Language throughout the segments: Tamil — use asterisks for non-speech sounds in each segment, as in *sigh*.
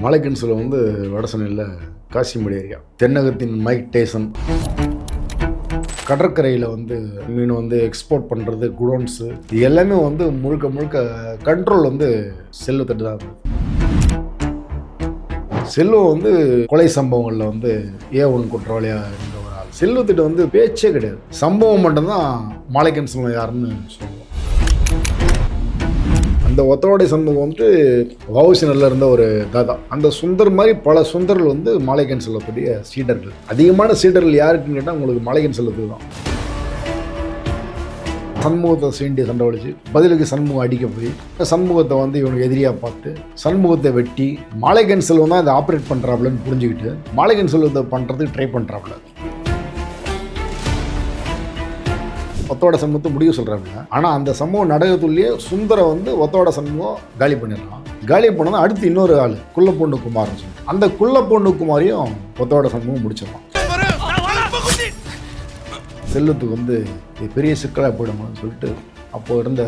மலைக்கன்சில் வந்து வடசனையில் காசிமடி ஏரியா. தென்னகத்தின் மைக் டேசன். கடற்கரையில் வந்து மீன் வந்து எக்ஸ்போர்ட் பண்ணுறது குடோன்ஸு. இது எல்லாமே வந்து முழுக்க முழுக்க கண்ட்ரோல் வந்து செல்வத்திட்டு தான். செல்வம் வந்து கொலை சம்பவங்களில் வந்து ஏ ஒன் குற்றவாளியாக இருந்த ஒரு ஆள் செல்வத்திட்ட வந்து பேச்சே கிடையாது. சம்பவம் மட்டும்தான் மாலைக்கன் செல்வம் யாருன்னு சொல்லுவோம் அந்த ஒத்தவாடை சண்முகம் வந்து வவுசினரில் இருந்த ஒரு தாதா. அந்த சுந்தர் மாதிரி பல சுந்தர்கள் வந்து மாலைக்கன் செல்லக்கூடிய சீடர்கள். அதிகமான சீடர்கள் யாருக்குன்னு கேட்டால் உங்களுக்கு மாலைக்கன் செல்லத்துக்கு தான் சண்முகத்தை சீண்டி சண்டை ஒழிச்சு பதிலுக்கு சண்முகம் அடிக்க போய் சண்முகத்தை வந்து இவனுக்கு எதிரியாக பார்த்து சண்முகத்தை வெட்டி மாலைக்கன் செல்வம் தான் இதை ஆப்ரேட் பண்ணுறாப்லன்னு புரிஞ்சுக்கிட்டு மாலைக்கன் செல்வத்தை பண்ணுறதுக்கு ட்ரை பண்ணுறாப்ல ஒத்தோட சண்முகத்தை முடிவு சொல்கிறாங்க ஆனால் அந்த சம்பவம் நடக்கத்துள்ளேயே சுந்தரம் வந்து ஒத்தோட சண்முகம் காலி பண்ணிடுறான். காலி பண்ணதான் அடுத்து இன்னொரு ஆள் குள்ளப்பொண்ணு குமார்னு சொல்லிட்டு. அந்த குள்ளப்பொண்ணு குமாரையும் ஒத்தோட சண்முகம் முடிச்சிடலாம். செல்லத்துக்கு வந்து பெரிய சிக்கலாக போயிடுமான்னு சொல்லிட்டு அப்போ இருந்த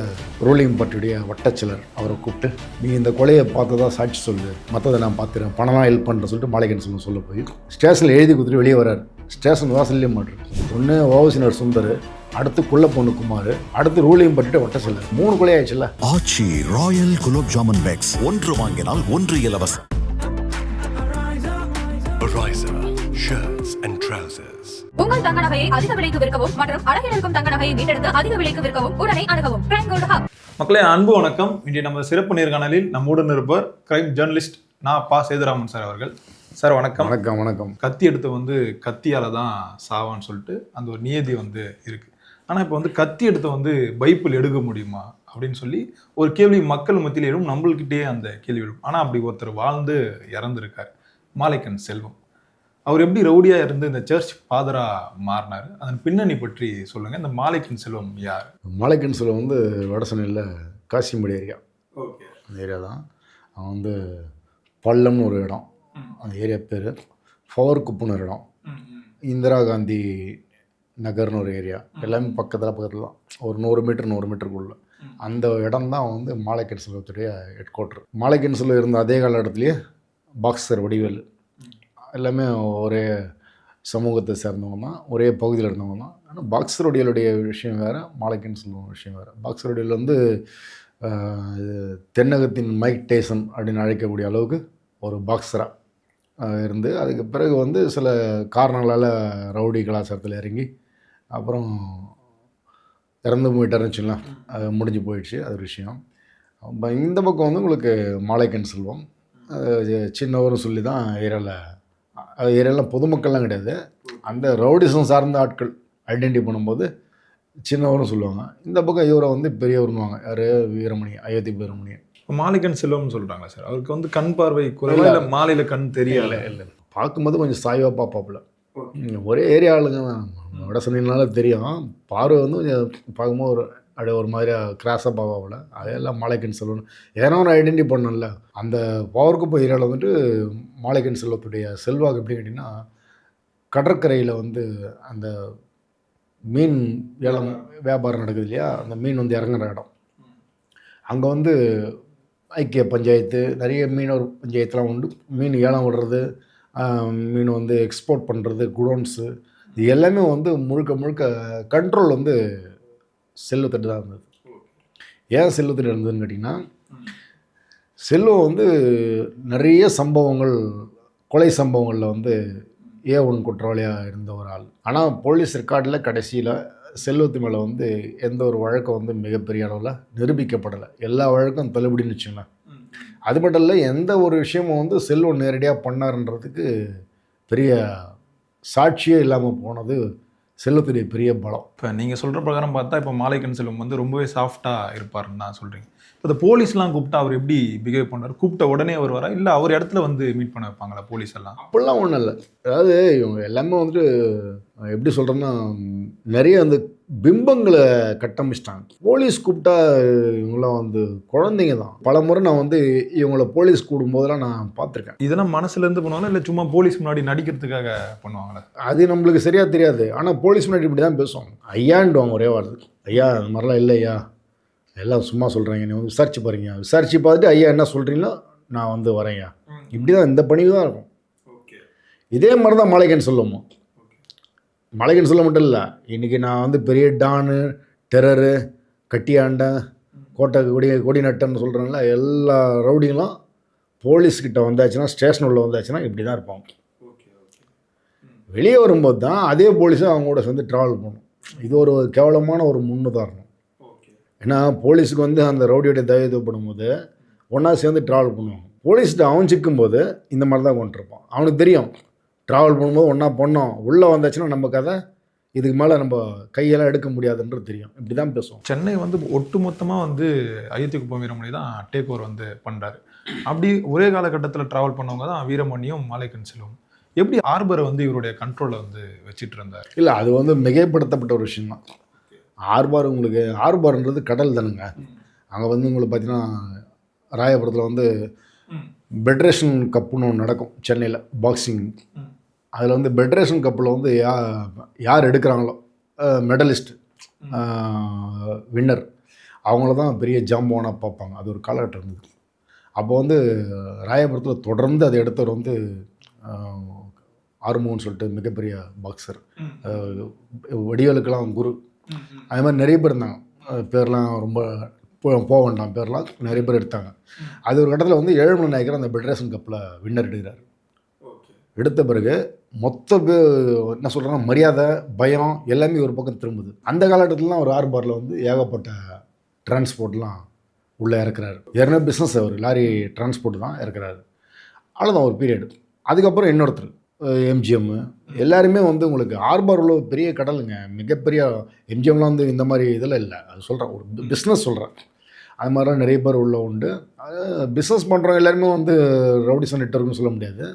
ரூலிங் பார்ட்டியுடைய வட்டச்சிலர் அவரை கூப்பிட்டு நீ இந்த கொலையை பார்த்ததா சாட்சி சொல்லு. மற்றதை நான் பார்த்துறேன். பணம்லாம் ஹெல்ப் பண்ணுறேன் சொல்லிட்டு மாளிகைன்னு சொல்ல சொல்ல போய் ஸ்டேஷனில் எழுதி கொடுத்துட்டு வெளியே வரார் ஸ்டேஷன் வாசல்லே மாட்டுரு ஒன்று ஓவசினர் சுந்தர் அடுத்து குள்ள பொண்ணு குமார் அடுத்து ரூலிங் பட்டுட்டு வட்டச்சிலர் மூணு கொலை ஆயிடுச்சுல்ல? ஆச்சி ராயல் குலோப் ஜாமன் பேக்ஸ் ஒன்று வாங்கினால் ஒன்று இலவசம். Ariza shirts and trousers. உங்கள் தங்க நகையை அதிக விலைக்கு விற்கவும் மற்றும் அழகில் இருக்கும் தங்க நகையை மீட்டெடுத்து அதிக விலைக்கு விற்கவும் உடனே அணுகவும். பிரைம் கோல்டு ஹப் மக்களே அன்பு வணக்கம். இன்றைய நம்ம சிறப்பு நேர்காணலில் நம்முடன் இருப்பவர் கிரைம் ஜேர்னலிஸ்ட் நான் பா. சேதுராமன் சார் அவர்கள். சார் வணக்கம். வணக்கம் வணக்கம். கத்தி எடுத்து வந்து கத்தியால தான் சாவான்னு சொல்லிட்டு அந்த ஒரு நியதி வந்து இருக்கு. ஆனா இப்போ வந்து கத்தி எடுத்து வந்து பைப்பிள் எடுக்க முடியுமா? அப்படின்னு சொல்லி ஒரு கேள்வி மக்கள் மத்தியில் எழும் நம்மள்கிட்டயே அந்த கேள்வி எழும். ஆனா அப்படி ஒருத்தர் வாழ்ந்து இறந்துருக்கார் மாலைக்கன் செல்வம். அவர் எப்படி ரவுடியா இருந்து இந்த சர்ச் ஃபாதரா மாறினார்? அதன் பின்னணி பற்றி சொல்லுங்க. இந்த மாலைக்கன் செல்வம் யார்? மாலைக்கன் செல்வம் வந்து வடசனையில் காசிமடி ஏரியா ஓகே. அந்த ஏரியா தான். அவன் வந்து பள்ளம்னு ஒரு இடம். அந்த ஏரியா பேர். ஃபவர் குப்புன்னு ஒரு இடம். இந்திரா காந்தி நகர்னு ஒரு ஏரியா. எல்லாமே பக்கத்தில் பக்கத்தில் தான். ஒரு நூறு மீட்டர் நூறு மீட்டருக்குள்ள. அந்த இடம் தான் வந்து மாலைக்கன் செல்வத்துடைய ஹெட் குவார்ட்டர் மாலைக்கன் செல்வம் இருந்த அதே காலகட்டத்திலேயே பாக்ஸர் வடிவேல். எல்லாமே ஒரே சமூகத்தை சேர்ந்தவங்க தான். ஒரே பகுதியில் இருந்தவங்க தான். ஆனால் பாக்ஸர் வடிவேலுடைய விஷயம் வேறு மாலைக்கன் செல்வம் விஷயம் வேறு. பாக்ஸர் வடிவேல் வந்து தென்னகத்தின் மைக் டேசன் அப்படின்னு அழைக்கக்கூடிய அளவுக்கு ஒரு பாக்ஸராக இருந்து அதுக்கு பிறகு வந்து சில காரணங்களால் ரவுடி கலாச்சாரத்தில் இறங்கி அப்புறம் இறந்து போயிட்டாருன்னு வச்சுக்கலாம் அது முடிஞ்சு போயிடுச்சு அது ஒரு விஷயம். அப்ப இந்த பக்கம் வந்து உங்களுக்கு மாலைக்கன் செல்வம் சின்னவரும் சொல்லி தான் ஏரியாவில் ஏரியாவில் பொதுமக்கள்லாம் கிடையாது. அந்த ரவுடிசம் சார்ந்த ஆட்கள் ஐடென்டி பண்ணும்போது சின்னவரும் சொல்லுவாங்க. இந்த பக்கம் இவரை வந்து பெரியவருன்னுவாங்க யார்? வீரமணி அயோத்தி வீரமணி. இப்போ மாலைக்கன் செல்வம்னு சொல்றாங்க சார்? அவருக்கு வந்து கண் பார்வை குறைவா இல்லை. மாலையில கண் தெரியல இல்லை பார்க்கும்போது கொஞ்சம் சாய்வாக பார்ப்பாப்புல. ஒரே ஏரியா ஆளுங்க வட சொன்னீங்கனால தெரியும். பார்வை வந்து கொஞ்சம் பார்க்கும்போது ஒரு அப்படியே ஒரு மாதிரியாக கிராஸாக பாவாவில் அதெல்லாம் மாலைக்கன் செல்வன். ஏன்னா ஒரு ஐடென்டி பண்ணல அந்த பவருக்கு போய் ஏரியாவில் வந்துட்டு மாலைக்கன் செல்வத்துடைய செல்வாக்கு எப்படி கேட்டிங்கன்னா கடற்கரையில் வந்து அந்த மீன் ஏலம் வியாபாரம் நடக்குது இல்லையா? அந்த மீன் வந்து இறங்குற இடம். அங்கே வந்து ஐக்கிய பஞ்சாயத்து நிறைய மீனவர் பஞ்சாயத்துலாம் உண்டு. மீன் ஏலம் விடுறது மீன் வந்து எக்ஸ்போர்ட் பண்ணுறது குடோன்ஸு இது எல்லாமே வந்து முழுக்க முழுக்க கண்ட்ரோல் வந்து செல்வத்திட்டு தான் இருந்தது. ஏன் செல்வத்திட்டு இருந்ததுன்னு கேட்டிங்கன்னா செல்வம் வந்து நிறைய சம்பவங்கள் கொலை சம்பவங்களில் வந்து ஏ ஒன் குற்றவாளியாக இருந்த ஒரு ஆள். ஆனால் போலீஸ் ரெக்கார்டில் கடைசியில் செல்வத்து மேலே வந்து எந்த ஒரு வழக்கம் வந்து மிகப்பெரிய அளவில் நிரூபிக்கப்படலை. எல்லா வழக்கும் தள்ளுபடின்னு வச்சுங்களேன் அது மட்டும் இல்லை எந்த ஒரு விஷயமும் வந்து செல்வம் நேரடியாக பண்ணாருன்றதுக்கு பெரிய சாட்சியே இல்லாமல் போனது செல்வத்துடைய பெரிய பலம். இப்போ நீங்க சொல்ற பிரகாரம் பார்த்தா இப்போ மாலைக்கன் செல்வம் வந்து ரொம்பவே சாஃப்டா இருப்பாருன்னு தான் சொல்றீங்க. இப்போ இந்த போலீஸ்லாம் கூப்பிட்டா அவர் எப்படி பிஹேவ் பண்ணார் கூப்பிட்ட உடனே அவர் வரா? இல்லை அவர் இடத்துல வந்து மீட் பண்ண வைப்பாங்களா போலீஸ் எல்லாம் அப்படிலாம் ஒன்றும் இல்லை. அதாவது இவங்க எல்லாமே வந்துட்டு எப்படி சொல்கிறேன்னா நிறைய அந்த பிம்பங்களை கட்டமைச்சிட்டாங்க. போலீஸ் கூப்பிட்டா இவங்களாம் வந்து குழந்தைங்க தான். பல முறை நான் வந்து இவங்கள போலீஸ் கூடும்போதெல்லாம் நான் பார்த்துருக்கேன். இதெல்லாம் மனசுல இருந்து பண்ணுவாங்களா? இல்லை சும்மா போலீஸ் முன்னாடி நடிக்கிறதுக்காக பண்ணுவாங்களா? அது நம்மளுக்கு சரியாக தெரியாது. ஆனால் போலீஸ் முன்னாடி இப்படி தான் பேசுவாங்க. ஐயாண்டுவாங்க ஒரே வார்த்தை. ஐயா அந்த மாதிரிலாம் இல்லை ஐயா. எல்லாம் சும்மா சொல்கிறீங்க நீ வந்து விசாரிச்சு பாருங்க விசாரிச்சு பார்த்துட்டு ஐயா என்ன சொல்கிறீங்களோ நான் வந்து வரேங்க இப்படி தான் இந்த பணிவு தான் இருக்கும். ஓகே. இதே மாதிரி தான் மாளிகைன்னு சொல்லுவோம்? மாளிகைன்னு சொல்ல மட்டும் இல்லை. இன்றைக்கி நான் வந்து பெரிய டானு டெரரு கட்டியாண்டன் கோட்டை கொடி கொடி நட்டன்னு சொல்கிறேன்ல எல்லா ரவுடிங்களும் போலீஸ்கிட்ட வந்தாச்சுன்னா ஸ்டேஷன் உள்ள வந்தாச்சுன்னா இப்படி தான் இருப்பாங்க வெளியே வரும்போது தான் அதே போலீஸும் அவங்க கூட சேர்ந்து ட்ராவல் பண்ணும். இது ஒரு கேவலமான ஒரு முன்னுதாரணம். ஏன்னா போலீஸுக்கு வந்து அந்த ரவுடியோட தயவு பண்ணும்போது ஒன்றா சேர்ந்து ட்ராவல் பண்ணுவாங்க. போலீஸ்கிட்ட அவன் சிக்கும்போது இந்த மாதிரி தான் கொண்டிருப்பான். அவனுக்கு தெரியும் ட்ராவல் பண்ணும்போது ஒன்றா பண்ணோம். உள்ளே வந்தாச்சுன்னா நம்ம கதை இதுக்கு மேலே நம்ம கையெல்லாம் எடுக்க முடியாதுன்றது தெரியும். இப்படி தான் பேசுவோம். சென்னை வந்து ஒட்டுமொத்தமாக வந்து அயோத்தி குப்பம் வீரமணி தான் டேக் ஓவர் வந்து பண்ணுறாரு அப்படி ஒரே காலகட்டத்தில் ட்ராவல் பண்ணவங்க தான் வீரமணியும் மாலைக்கன் செல்வம் எப்படி ஆர்பரை வந்து இவருடைய கண்ட்ரோலில் வந்து வச்சிட்டு இருந்தார்? இல்லை அது வந்து மிகைப்படுத்தப்பட்ட ஒரு விஷயம் தான். ஆர்பார் உங்களுக்கு ஆர்பார்ன்றது கடல் தானுங்க. அங்கே வந்து உங்களுக்கு பார்த்தீங்கன்னா ராயபுரத்தில் வந்து பெட்ரேஷன் கப்புன்னு ஒன்று நடக்கும் சென்னையில் பாக்ஸிங் அதில் வந்து பெட்ரேஷன் கப்பில் வந்து யா யார் எடுக்கிறாங்களோ மெடலிஸ்ட் வின்னர் அவங்கள தான் பெரிய ஜாம்பவானாக பார்ப்பாங்க. அது ஒரு காலகட்டம் இருந்தது. அப்போ வந்து ராயபுரத்தில் தொடர்ந்து அதை எடுத்தவர் வந்து ஆறுமுகன்னு சொல்லிட்டு மிகப்பெரிய பாக்ஸர் வடிவேலுக்கெல்லாம் குரு. அது மாதிரி நிறைய பேர் இருந்தாங்க. பேர்லாம் ரொம்ப போக வேண்டாம் பேர்லாம் நிறைய பேர் எடுத்தாங்க. அது ஒரு கட்டத்தில் வந்து ஏழுமலை நாயக்கர் அந்த பெட்ரேஷன் கப்பில் வின்னர் எடுக்கிறார். எடுத்த பிறகு மொத்த என்ன சொல்கிறாங்க மரியாதை பயம் எல்லாமே ஒரு பக்கம் திரும்புது. அந்த காலகட்டத்திலலாம் ஒரு ஆர்பாரில் வந்து ஏகப்பட்ட டிரான்ஸ்போர்ட்லாம் உள்ளே இறக்குறாரு. ஏற்கனவே பிஸ்னஸ் அவர் லாரி டிரான்ஸ்போர்ட் தான் இறக்குறாரு. அவ்வளோதான் ஒரு பீரியட் அதுக்கப்புறம் இன்னொருத்தர் எம்ஜிஎம் எல்லாருமே வந்து உங்களுக்கு ஆர்பார் உள்ள பெரிய கடலுங்க. மிகப்பெரிய எம்ஜிஎம்லாம் வந்து இந்த மாதிரி இதெல்லாம் இல்லை. அது சொல்கிறேன் ஒரு பிஸ்னஸ் சொல்கிறேன் அது மாதிரிலாம் நிறைய பேர் உள்ள உண்டு. பிஸ்னஸ் பண்ணுறவங்க எல்லாருமே வந்து ரவுடிசன் நெட்ஒர்க்னு சொல்ல முடியாது.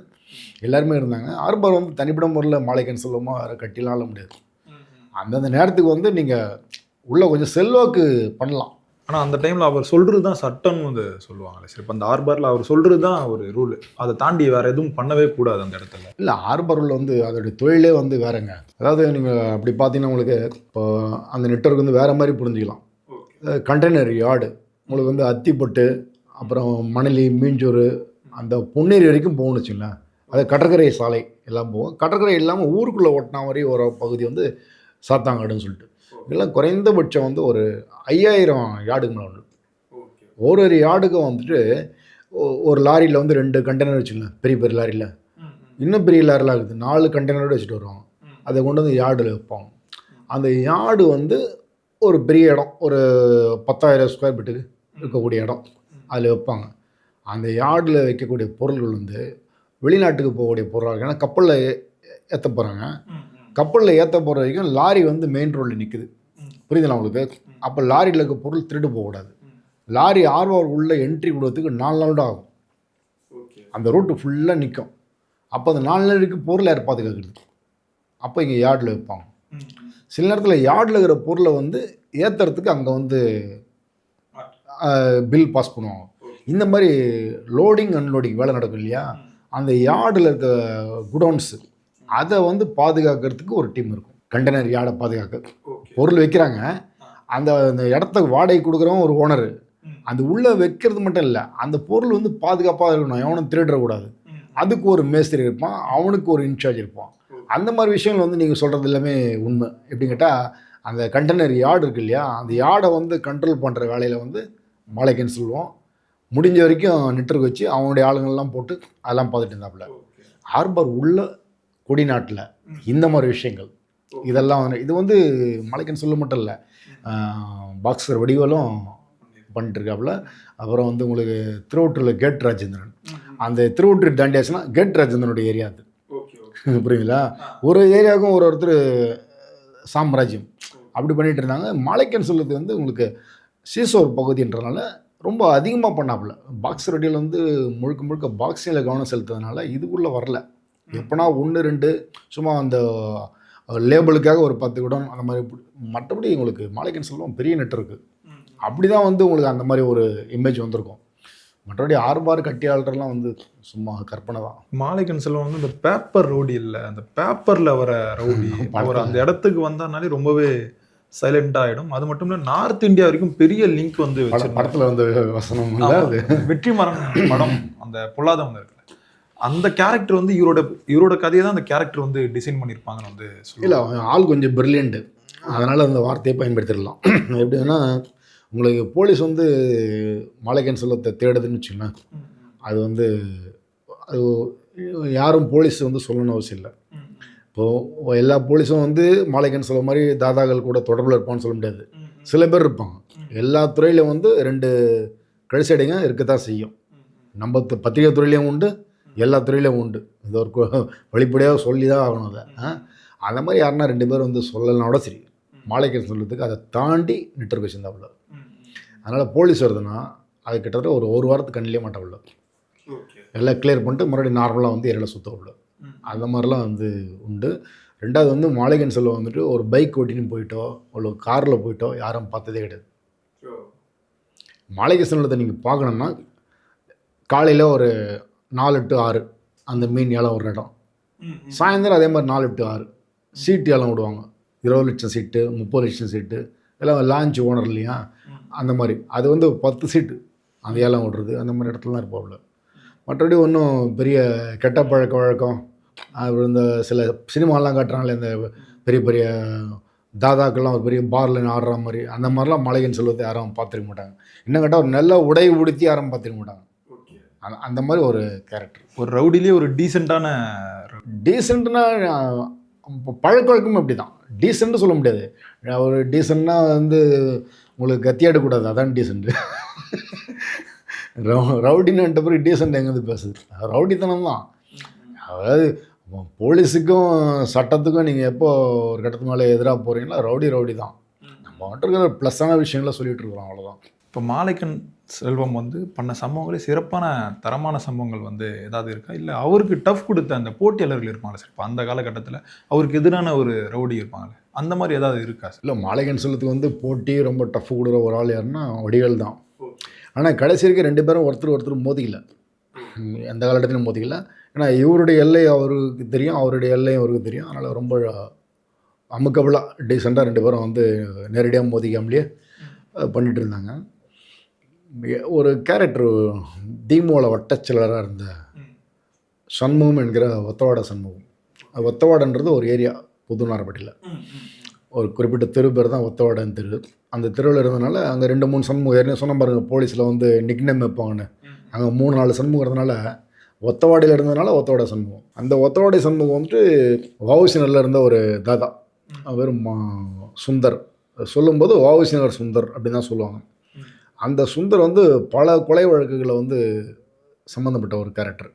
எல்லாருமே இருந்தாங்க. ஆர்பார் வந்து தனிப்பட்ட முறையில் மாலைக்கன் செல்வமாக வேறு கட்டிலாம் ஆள முடியாது. அந்தந்த நேரத்துக்கு வந்து நீங்கள் உள்ளே கொஞ்சம் செல்வாக்கு பண்ணலாம். ஆனால் அந்த டைமில் அவர் சொல்கிறது தான் சட்டம்னு வந்து சொல்லுவாங்களே. சரி இப்போ அந்த ஆர்பரில் அவர் சொல்கிறது தான் ஒரு ரூல் அதை தாண்டி வேற எதுவும் பண்ணவே கூடாது அந்த இடத்துல. இல்லை ஆர்பரில் வந்து அதோடைய தொழிலே வந்து வேறங்க. அதாவது நீங்கள் அப்படி பார்த்தீங்கன்னா உங்களுக்கு இப்போ அந்த நெட்வொர்க் வந்து வேறு மாதிரி புரிஞ்சுக்கலாம். கண்டெய்னர் யார்டு உங்களுக்கு வந்து அத்திப்பட்டு அப்புறம் மணலி மீஞ்சூர் அந்த பொன்னேரி வரைக்கும் போகணும்னு வச்சுங்களேன். அது கடற்கரை சாலை எல்லாம் போகும். கடற்கரை இல்லாமல் ஊருக்குள்ளே ஓட்டினா மாதிரி ஒரு பகுதி வந்து சாத்தாங்காடுன்னு சொல்லிட்டு. இதெல்லாம் குறைந்தபட்சம் வந்து ஒரு ஐயாயிரம் யார்டுக்கு மேலே உண்டு ஒரு ஒரு யார்டுக்கும் வந்துட்டு ஒரு லாரியில் வந்து ரெண்டு கண்டெய்னர் வச்சுக்கலாம் பெரிய பெரிய லாரியில். இன்னும் பெரிய லாரிலாம் இருக்குது. நாலு கண்டெய்னரோட வச்சுட்டு வருவாங்க. அதை கொண்டு வந்து யார்டில் வைப்பாங்க அந்த யார்டு வந்து ஒரு பெரிய இடம். ஒரு பத்தாயிரம் ஸ்கொயர் ஃபீட்டுக்கு இருக்கக்கூடிய இடம். அதில் வைப்பாங்க அந்த யார்டில் வைக்கக்கூடிய பொருள்கள் வந்து வெளிநாட்டுக்கு போகக்கூடிய பொருளாக ஏன்னா கப்பலில் ஏற்ற போகிறாங்க கப்பலில் ஏற்ற போகிற வரைக்கும் லாரி வந்து மெயின் ரோடில் நிற்குது புரியுதுங்களா உங்களுக்கு? அப்போ லாரியில் இருக்க பொருள் திருடு போகக்கூடாது. லாரி ஆர்வார் உள்ள என்ட்ரி கொடுறதுக்கு நாலு நாள் ஆகும். அந்த ரூட்டு ஃபுல்லாக நிற்கும் அப்போ அந்த நாலு நாளைக்கு பொருள் யார் பாதுகாக்கிறது? அப்போ இங்கே யார்டில் வைப்பாங்க. சில நேரத்தில் யார்டில் இருக்கிற பொருளை வந்து ஏற்றுறதுக்கு அங்கே வந்து பில் பாஸ் பண்ணுவாங்க. இந்த மாதிரி லோடிங் அன்லோடிங் வேலை நடக்கும் இல்லையா? அந்த யார்டில் இருக்க குடோன்ஸு அதை வந்து பாதுகாக்கிறதுக்கு ஒரு டீம் இருக்கும். கண்டெய்னர் யார்டை பாதுகாக்க? பொருள் வைக்கிறாங்க. அந்த அந்த இடத்த வாடகை கொடுக்குறவன் ஒரு ஓனர் அந்த உள்ளே வைக்கிறது மட்டும் இல்லை அந்த பொருள் வந்து பாதுகாப்பாக இருக்கணும். எவனும் திருடக்கூடாது. அதுக்கு ஒரு மேஸ்திரி இருப்பான் அவனுக்கு ஒரு இன்சார்ஜ் இருப்பான். அந்த மாதிரி விஷயங்கள் வந்து நீங்கள் சொல்கிறது எல்லாமே உண்மை. எப்படின்னு கேட்டால் அந்த கண்டெய்னர் யார்டு இருக்கு இல்லையா அந்த யார்டை வந்து கண்ட்ரோல் பண்ணுற வேலையில் வந்து மாலைக்கன்னு சொல்லுவோம். முடிஞ்ச வரைக்கும் நெட்வொர்க் வச்சு அவனுடைய ஆளுங்கள்லாம் போட்டு அதெல்லாம் பார்த்துட்டு இருந்தாப்புல. ஹார்பர் உள்ள கொடிநாட்டில் இந்த மாதிரி விஷயங்கள். இதெல்லாம் வந்து இது வந்து மலைக்கன் சொல்ல மட்டும் இல்லை. பாக்ஸர் வடிவலும் பண்ணிட்டு இருக்காப்புல அப்புறம் வந்து உங்களுக்கு திருவொற்றூரில் கேட் ராஜேந்திரன். அந்த திருவொற்றூர் தாண்டியாச்சுன்னா கேட் ராஜேந்திரனுடைய ஏரியா அது. *laughs* புரியுங்களா ஒரு ஏரியாவுக்கும் ஒரு ஒருத்தர் சாம்ராஜ்யம். அப்படி பண்ணிட்டு இருந்தாங்க. மாலைக்கன் சொல்லுறது வந்து உங்களுக்கு சீசோர் பகுதின்றனால ரொம்ப அதிகமாக பண்ணாப்புல. பாக்ஸர் வடியில் வந்து முழுக்க முழுக்க பாக்ஸிங்கில் கவனம் செலுத்துறதுனால இதுக்குள்ளே வரல. எப்போனா ஒன்று ரெண்டு சும்மா அந்த லேபிளுக்காக ஒரு பத்து குடம் அந்த மாதிரி மற்றபடி உங்களுக்கு மாலைக்கன் செல்வம் பெரிய நெட்வொர்க்கு அப்படி தான் வந்து உங்களுக்கு அந்த மாதிரி ஒரு இமேஜ் வந்திருக்கும். மற்றபடி ஆர்பார் கட்டியாளர்லாம் வந்து சும்மா கற்பனை தான். மாலைக்கன் செல்வம் வந்து இந்த பேப்பர் ரவுடி இல்லை அந்த பேப்பர்ல வர ரவுடி அவர் *laughs* அந்த இடத்துக்கு வந்தானாலே ரொம்பவே சைலண்ட் ஆயிடும். அது மட்டும் இல்ல நார்த் இந்தியா வரைக்கும் பெரிய லிங்க் வந்து. படத்தில் வந்து வசனம் அது? வெற்றிமாறன் படம் அந்த பொல்லாதவங்க இருக்குல்ல. அந்த கேரக்டர் வந்து இவரோட இவரோட கதையை தான் அந்த கேரக்டர் வந்து டிசைன் பண்ணியிருப்பாங்கன்னு வந்து இல்லை ஆள் கொஞ்சம் பிரில்லியண்ட்டு அதனால் அந்த வார்த்தையை பயன்படுத்திடலாம். *clears throat* எப்படின்னா உங்களுக்கு போலீஸ் வந்து மாலைக்கன் செல்வத்தை தேடுதுன்னு வச்சுக்கோங்களேன். அது வந்து அது யாரும் போலீஸ் வந்து சொல்லணும்னு அவசியம் இல்லை. இப்போது எல்லா போலீஸும் வந்து மாலைக்கன் செல்வம் மாதிரி தாதாக்கள் கூட தொடர்பில் இருப்பான்னு சொல்ல முடியாது. சில பேர் இருப்பாங்க. எல்லா துறையிலும் வந்து ரெண்டு கழிச்சடைங்க இருக்கத்தான் செய்யும். நம்ம பத்திரிகை துறையிலையும் உண்டு எல்லா துறையிலையும் உண்டு. இது ஒரு வெளிப்படையாக சொல்லி தான் ஆகணும் அதை. ஆ? அந்த மாதிரி யாருன்னா ரெண்டு பேரும் வந்து சொல்லலைன்னா கூட சரி மாலைக்கன் சொல்றதுக்கு அதை தாண்டி தான் உள்ள அதனால் போலீஸ் வருதுன்னா அது கிட்டத்தட்ட ஒரு ஒரு வாரத்துக்கு கண்ணிலே உள்ள எல்லாம் கிளியர் பண்ணிட்டு மறுபடியும் நார்மலாக வந்து எரியில் சுத்த உள்ள அந்த மாதிரிலாம் வந்து உண்டு. ரெண்டாவது வந்து மாளிகன் செல்வம் வந்துட்டு ஒரு பைக் ஓட்டின்னு போயிட்டோ ஒரு காரில் போயிட்டோ யாரும் பார்த்ததே கிடையாது. மாளிகை செல்வத்தை நீங்கள் பார்க்கணுன்னா காலையில் ஒரு நாலு டு ஆறு அந்த மீன் ஏலம் ஒரு இடம். சாயந்தரம் அதே மாதிரி நாலு டு ஆறு. சீட்டு ஏலம் விடுவாங்க. இருபது லட்சம் சீட்டு முப்பது லட்சம் சீட்டு எல்லாம் லான்ச் ஓனர் இல்லையா? அந்த மாதிரி. அது வந்து பத்து சீட்டு அந்த ஏலம் விடுறது அந்த மாதிரி இடத்துலலாம் இருப்பாப்புல. மற்றபடி ஒன்றும் பெரிய கெட்ட பழக்க வழக்கம் அப்புறம் இந்த சில சினிமாலாம் காட்டுறாங்களே இந்த பெரிய பெரிய தாதாக்கள்லாம் ஒரு பெரிய பாரில் ஆடுற மாதிரி அந்த மாதிரிலாம் மலையன் செல்வத்தை யாரும் பார்த்துருக்க மாட்டாங்க. இன்னும் கேட்டால் ஒரு நல்ல உடை உடுத்தி யாரும் பார்த்துருக்க மாட்டாங்க. அந்த அந்த மாதிரி ஒரு கேரக்டர் ஒரு ரவுடிலேயே ஒரு டீசெண்டான டீசெண்ட்னா பழக்க வழக்கமும் அப்படி தான் டீசெண்ட்டு சொல்ல முடியாது. ஒரு டீசெண்ட்னா வந்து உங்களுக்கு கத்தியாடக்கூடாது அதான் டீசெண்ட்டு ரவுடின்னுட்ட பிறகு டீசெண்ட் எங்கேருந்து பேசுது? ரவுடித்தனம் தான் அதாவது போலீஸுக்கும் சட்டத்துக்கும் நீங்கள் எப்போ ஒரு கட்டத்து மேலே எதிராக போகிறீங்களோ ரவுடி ரவுடி தான். நம்ம மட்டும் இருக்கிற ப்ளஸ்ஸான விஷயங்களை சொல்லிட்டு இருக்கிறோம் அவ்வளோதான் இப்போ மாலைக்கன் செல்வம் வந்து பண்ண சம்பவங்களே சிறப்பான தரமான சம்பவங்கள் வந்து ஏதாவது இருக்கா? இல்லை அவருக்கு டஃப் கொடுத்த அந்த போட்டியாளர்கள் இருப்பாங்களே சார்? இப்போ அந்த காலகட்டத்தில் அவருக்கு எதிரான ஒரு ரவுடி இருப்பாங்களே அந்த மாதிரி ஏதாவது இருக்கா சார்? இல்லை மாலைகன் செல்வத்துக்கு வந்து போட்டி ரொம்ப டஃப் கொடுக்குற ஒரு ஆள் யாருன்னா வடிவேல் தான். ஆனால் கடைசி வரைக்கும் ரெண்டு பேரும் ஒருத்தர் ஒருத்தர் மோதிக்கல. எந்த காலகட்டத்திலும் மோதிக்கல. ஏன்னா இவருடைய எல்லை அவருக்கு தெரியும் அவருடைய எல்லையும் அவருக்கு தெரியும். அதனால் ரொம்ப அமுக்கபுளாக டீசெண்டாக ரெண்டு பேரும் வந்து நேரடியாக மோதிக்காமலேயே அஹ், பண்ணிட்டு இருந்தாங்க. ஒரு கேரக்டர் தீமோல வட்டச்செலராக இருந்த சண்முகம் என்கிற ஒத்தவாட சண்முகம். ஒத்தவாடன்றது ஒரு ஏரியா புதுநாரப்பட்டியில். ஒரு குறிப்பிட்ட தெரு பேர் தான் ஒத்தவாடன் தெரு அந்த தெருவில் இருந்தனால அங்கே ரெண்டு மூணு சண்முகம் ஏற்கனவே சொன்ன பாருங்க போலீஸில் வந்து நிக்னேம் வைப்பாங்கன்னு. அங்கே மூணு நாலு சண்முகம் இருந்தனால ஒத்தவாடியில் இருந்ததுனால ஒத்தவாடை சண்முகம். அந்த ஒத்தவாடை சண்முகம் வந்துட்டு வவுசினரில் இருந்த ஒரு தாதா. அவர் மா- சுந்தர். சொல்லும்போது வவுசினர் சுந்தர் அப்படின்னு தான் சொல்லுவாங்க. அந்த சுந்தர் வந்து பல கொலை வழக்குகளை வந்து சம்மந்தப்பட்ட ஒரு கேரக்டர்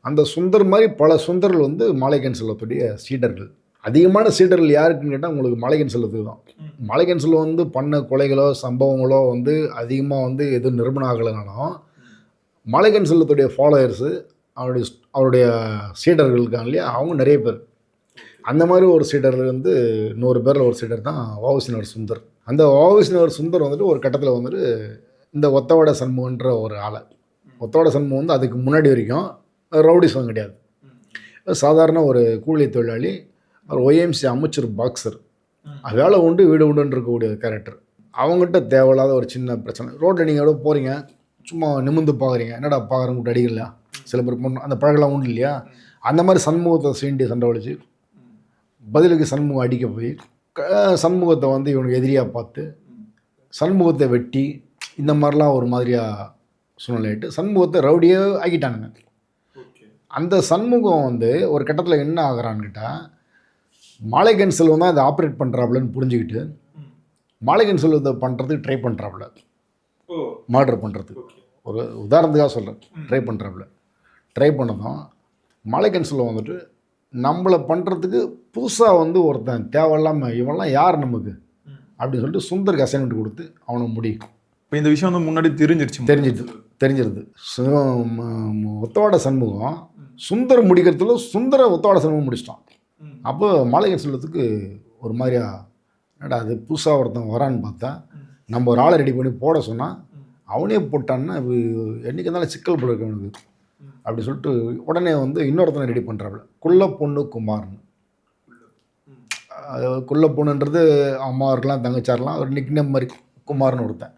அந்த சுந்தர் மாதிரி பல சுந்தர்கள் வந்து மாலைக்கன் செல்வத்துடைய சீடர்கள். அதிகமான சீடர்கள் யாருக்குன்னு கேட்டால் உங்களுக்கு மாலைக்கன் செல்வத்துக்கு தான். மாலைக்கன் செல்வம் வந்து பண்ண கொலைகளோ சம்பவங்களோ வந்து அதிகமாக வந்து எதுவும் நிரூபணம் ஆகலைனாலும் மலைகன் செல்வத்துடைய ஃபாலோயர்ஸு அவருடைய அவருடைய சீடர்கள் இருக்காங்க இல்லையா அவங்க நிறைய பேர். அந்த மாதிரி ஒரு சீடர் வந்து நூறு பேரில் ஒரு சீடர் தான் வாவுசினர் சுந்தர். அந்த வாவுசினர் சுந்தர் வந்துட்டு ஒரு கட்டத்தில் வந்துட்டு இந்த ஒத்தவட சண்முகன்ற ஒரு ஆளை. ஒத்தவட சண்முகம் வந்து அதுக்கு முன்னாடி வரைக்கும் ரவுடிசம் கிடையாது. சாதாரண ஒரு கூலி தொழிலாளி அவர் ஒய்எம்சி அமைச்சர் பாக்ஸர் வேலை உண்டு வீடு உண்டுன்னு இருக்கக்கூடிய கேரக்டர் அவங்ககிட்ட தேவையில்லாத ஒரு சின்ன பிரச்சனை. ரோட்டில் நீங்கள் எவ்வளோ போகிறீங்க சும்மா நிமிந்து பார்க்குறீங்க. என்னடா பார்க்குறேன் கூட்ட அடிக்கல சில பேர் பொண்ணு அந்த பழகெல்லாம் உண்டு இல்லையா? அந்த மாதிரி சண்முகத்தை சீண்டி சண்டை வலிச்சு பதிலுக்கு சண்முகம் அடிக்க போய் க- சண்முகத்தை வந்து இவனுக்கு எதிரியாக பார்த்து சண்முகத்தை வெட்டி இந்த மாதிரிலாம் ஒரு மாதிரியாக சூழ்நிலையிட்டு சண்முகத்தை ரவுடியே ஆக்கிட்டானுங்க. அந்த சண்முகம் வந்து ஒரு கட்டத்தில் என்ன ஆகுறான்னு கேட்டால் மாலைகன் செல்வம் தான் இதை ஆப்ரேட் பண்ணுறாப்புலன்னு புரிஞ்சுக்கிட்டு மாலைகன் செல்வத்தை பண்ணுறதுக்கு ட்ரை பண்ணுறாப்புல மர்டர் பண்ணுறதுக்கு ஒரு உதாரணத்துக்காக சொல்கிறேன் ட்ரை பண்ணுறாப்புல ட்ரை பண்ணதும் மாலைகன் செல்வம் வந்துட்டு நம்மளை பண்ணுறதுக்கு புதுசாக வந்து ஒருத்தன் தேவையில்லாமல் இவன்லாம் யார் நமக்கு? அப்படின்னு சொல்லிட்டு சுந்தருக்கு அசைன்மெண்ட் கொடுத்து அவனை முடிக்கும். இப்போ இந்த விஷயம் வந்து முன்னாடி தெரிஞ்சிருச்சு. தெரிஞ்சிருது. ம- ஒத்தவாட சண்முகம் சுந்தரம் முடிக்கிறதுல சுந்தர ஒத்தவாட சண்முகம் முடிச்சிட்டான். அப்போ மாளிகை செல்வத்துக்கு ஒரு மாதிரியா என்னடா அது புதுசாக ஒருத்தன் வரான்னு பார்த்தா நம்ம ஒரு ஆளை ரெடி பண்ணி போட சொன்னால் அவனே போட்டான்னா இது என்றைக்கு இருந்தாலும் சிக்கல் போட இருக்கு அவனுக்கு. அப்படி சொல்லிட்டு உடனே வந்து இன்னொருத்தனை ரெடி பண்ணுறாப்புல குள்ள பொண்ணு குமார்னு. குள்ள பொண்ணுன்றது அம்மா இருக்கலாம் தங்கச்சார்லாம் ஒரு நிக்னம் மாதிரி குமார்னு ஒருத்தன்.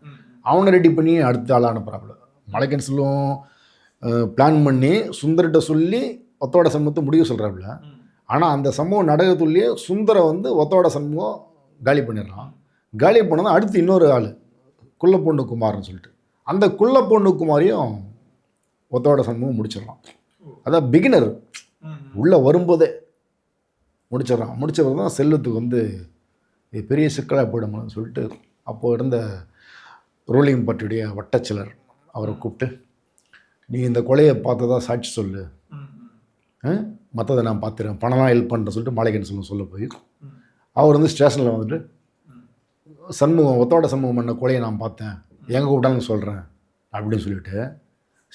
அவனை ரெடி பண்ணி அடுத்த ஆளாக அனுப்புகிறாப்புல மலைக்கன் சொல்லுவோம் பிளான் பண்ணி சுந்தர்கிட்ட சொல்லி ஒத்தோட சமூகத்தை முடிவு சொல்கிறாப்புல ஆனால் அந்த சம்பவம் நடக்கத்துள்ளேயே சுந்தரை வந்து ஒத்தோட சமூகம் காலி பண்ணிடுறான் காலி பண்ணதான் அடுத்து இன்னொரு ஆள் குள்ளப்பொண்ணு குமார்னு சொல்லிட்டு. அந்த குள்ளப்பொண்ணு குமாரையும் ஒத்தோட சண்முகம் முடிச்சிடலாம். அதான் பிகினர் உள்ளே வரும்போதே முடிச்சிடறான் முடிச்சவர் தான் செல்வத்துக்கு வந்து இது பெரிய சிக்கலாக போயிடும்னு சொல்லிட்டு அப்போது இருந்த ரூலிங் பார்ட்டியுடைய வட்டச்சிலர் அவரை கூப்பிட்டு நீ இந்த கொலையை பார்த்ததா சாட்சி சொல்லு. மற்றதை நான் பார்த்துறேன். பணம்லாம் ஹெல்ப் பண்ணுறேன் சொல்லிட்டு மாளிகைன்னு சொல்ல சொல்ல போய் அவர் வந்து ஸ்டேஷனில் வந்துட்டு சண்முகம் ஒத்தோட சண்முகம் பண்ண கொலையை நான் பார்த்தேன். எங்கே கூப்பிட்டாலும் சொல்கிறேன் அப்படின்னு சொல்லிட்டு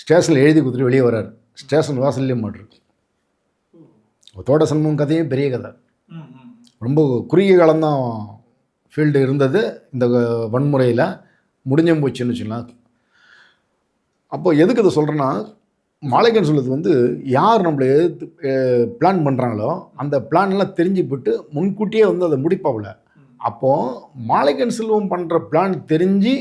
ஸ்டேஷனில் எழுதி கொடுத்துட்டு வெளியே வர்றார். ஸ்டேஷன் வாசல்லையும் மாட்டிருக்கு. ஒத்தோட சண்முகம் கதையும் பெரிய கதை. ரொம்ப குறுகிய காலம்தான் ஃபீல்டு இருந்தது. இந்த வன்முறையில் முடிஞ்சும் போச்சுன்னு வச்சுக்கலாம் அப்போ எதுக்கு இதை சொல்கிறேன்னா மாலைக்கன் சொல்லுறது வந்து யார் நம்மளை எதிர்த்து பிளான் பண்ணுறாங்களோ அந்த பிளான்லாம் எல்லாம் தெரிஞ்சு போட்டு முன்கூட்டியே வந்து அதை முடிப்பாவில் அப்போது மாளிகன் செல்வம் பண்ணுற பிளான் தெரிஞ்சு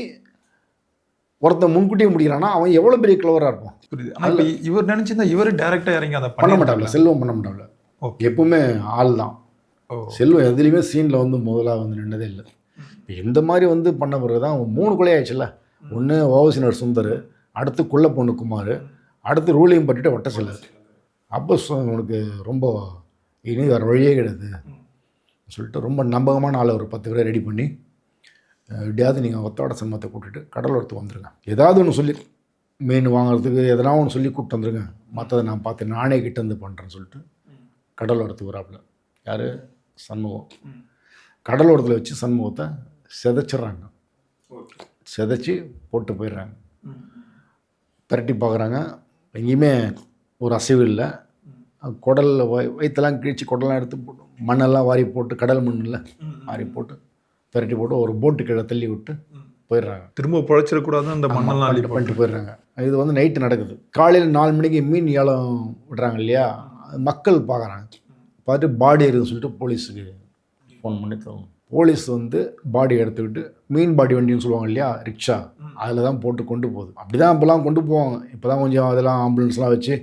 ஒருத்தன் முன்கூட்டியே முடிக்கிறான்னா அவன் எவ்வளோ பெரிய கிளவராக இருப்பான். புரியுது. இப்ப இவர் நினைச்சிருந்தா இவர் டைரக்டா இறங்கி அதை பண்ண மாட்டாங்களா செல்வம் பண்ண ஓகே எப்பவுமே ஆள் தான். செல்வம் எதுலேயுமே சீனில் வந்து முதலாக வந்து நின்னதே இல்லை. இப்போ இந்த மாதிரி வந்து பண்ண பிறகு தான் மூணு கொலை ஆயிடுச்சுல்ல. ஒன்று ஓவசினர் சுந்தர் அடுத்து குள்ள பொண்ணு குமார் அடுத்து ரூலிங் பட்டுட்டு வட்ட செல்லர். அப்போ உனக்கு ரொம்ப இனி வேறு வழியே கிடையாது. சொல்லிட்டு ரொம்ப நம்பகமான ஆளை ஒரு பத்து பேரை ரெடி பண்ணி எப்படியாவது நீங்கள் ஒத்தோட சம்மத்தை கூட்டிட்டு கடலோரத்துக்கு வந்துருங்க. ஏதாவது ஒன்று சொல்லி மீன் வாங்குறதுக்கு எதனா ஒன்று சொல்லி கூப்பிட்டு வந்துருங்க. மற்றதை நான் பார்த்து நானே கிட்ட வந்து பண்ணுறேன்னு சொல்லிட்டு கடலோரத்துக்கு வராப்புல. யார்? சண்முகம். கடலோரத்தில் வச்சு சண்முகத்தை செதைச்சிட்றாங்க. செதைச்சி போட்டு போயிடுறாங்க. பிரட்டி பார்க்குறாங்க. எங்கேயுமே ஒரு அசைவு இல்லை. குடலில் வய வயிற்றெல்லாம் கிழிச்சு குடலாம் எடுத்து போட்டு மண்ணெல்லாம் வாரி போட்டு கடல் மண்ணில் வாரி போட்டு பிரட்டி போட்டு ஒரு போட்டு கீழே தள்ளி விட்டு போயிடுறாங்க. திரும்ப பிழைச்சிடக்கூடாது அந்த மண்ணெல்லாம் அள்ளி பண்ணிட்டு போயிடுறாங்க. இது வந்து நைட்டு நடக்குது. காலையில் நாலு மணிக்கு மீன் ஏலம் விடுறாங்க இல்லையா? மக்கள் பார்க்குறாங்க. பார்த்துட்டு பாடி இருக்குன்னு சொல்லிட்டு போலீஸுக்கு ஃபோன் பண்ணி தரும் போலீஸ் வந்து பாடி எடுத்துக்கிட்டு மீன் பாடி வண்டின்னு சொல்லுவாங்க இல்லையா ரிக்ஷா அதில் தான் போட்டு கொண்டு போகுது. அப்படி தான் இப்போலாம் கொண்டு போவாங்க. இப்போ தான் கொஞ்சம் அதெல்லாம் ஆம்புலன்ஸ்லாம் வச்சு